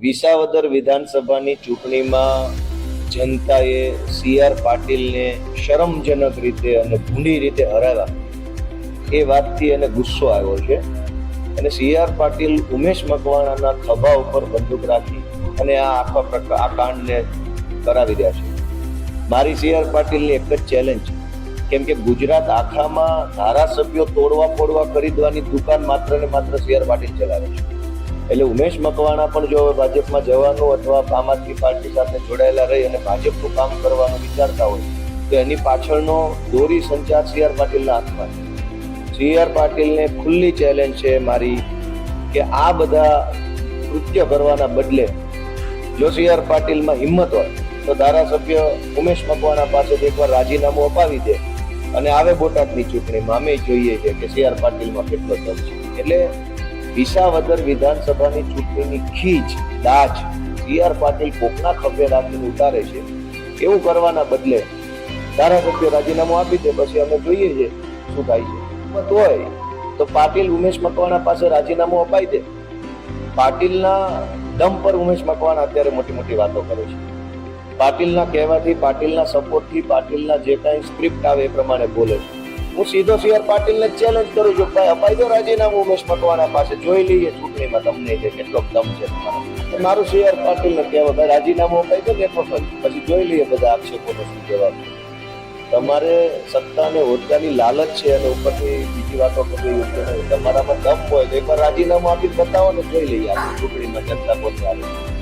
વિસાવદર વિધાનસભાની ચૂંટણીમાં જનતાએ સી આર પાટીલને શરમજનક રીતે અને ભૂંડી રીતે હરાવ્યા. એ વાતથી એને ગુસ્સો આવ્યો છે. અને સી આર પાટીલ ઉમેશ મકવાણાના ખભા ઉપર બંદૂક રાખી અને આ આખા પ્રકાર આ કાંડને કરાવી રહ્યા છે. મારી સી આર પાટીલની એક જ ચેલેન્જ છે. કેમ કે ગુજરાત આખામાં ધારાસભ્યો તોડવા ફોડવા ખરીદવાની દુકાન માત્ર ને માત્ર સી આર પાટીલ ચલાવે છે. એટલે ઉમેશ મકવાણા પણ જો હવે ભાજપમાં જવાનું અથવા આમ આદમી પાર્ટી સાથે જોડાયેલા રહી અને ભાજપનું કામ કરવાનું વિચારતા હોય, તો એની પાછળનો દોરી સંચાર સી આર પાટીલના હાથમાં સી આર પાટીલને ખુલ્લી ચેલેન્જ છે મારી કે આ બધા કૃત્ય કરવાના બદલે જો સી આર પાટીલમાં હિંમત હોય, તો ધારાસભ્ય ઉમેશ મકવાણા પાસે એકવાર રાજીનામું અપાવી દે અને આવે બોટાદની ચૂંટણીમાં. અમે જોઈએ છે કે સી આર પાટીલમાં કેટલો દમ છે. એટલે વિસાવદર વિધાનસભાની ચૂંટણીની ખીચ દાજ સી આર પાટીલ કોકના ખભે રાખીને ઉતારે છે, એવું કરવાના બદલે ધારાસભ્ય રાજીનામું આપી દે, પછી અમે જોઈએ છે શું થાય છે. હોય તો પાટીલ ઉમેશ મકવાણા પાસે રાજીનામું અપાઈ દે. પાટીલના દમ પર ઉમેશ મકવાણા અત્યારે મોટી મોટી વાતો કરે છે. પાટીલના કહેવાથી, પાટીલના સપોર્ટથી પાટીલના જે કાંઈ સ્ક્રિપ્ટ આવે એ પ્રમાણે બોલે છે. હું સીધો સીઆર પાટીલને ચેલેન્જ કરું છું. ભાઈ, અપાઈ દો રાજીનામું ઉમેશ મકવાણા પાસે. જોઈ લઈએ ચૂંટણીમાં તમને જે કેટલો દમ છે મારું સીઆર પાટીલને કહેવાય ભાઈ, રાજીનામું અપાઈ દો ને પછી જોઈ લઈએ બધા આક્ષેપોનો શું જવાબ તમારે સત્તા અને હોદ્દાની લાલચ છે અને ઉપરથી બીજી વાતો કરવી યોગ્ય નથી તમારામાં દમ હોય તો એકવાર રાજીનામું આપી બતાવો ને જોઈ લઈએ આપણે ચૂંટણીમાં જનતા કોને આવે.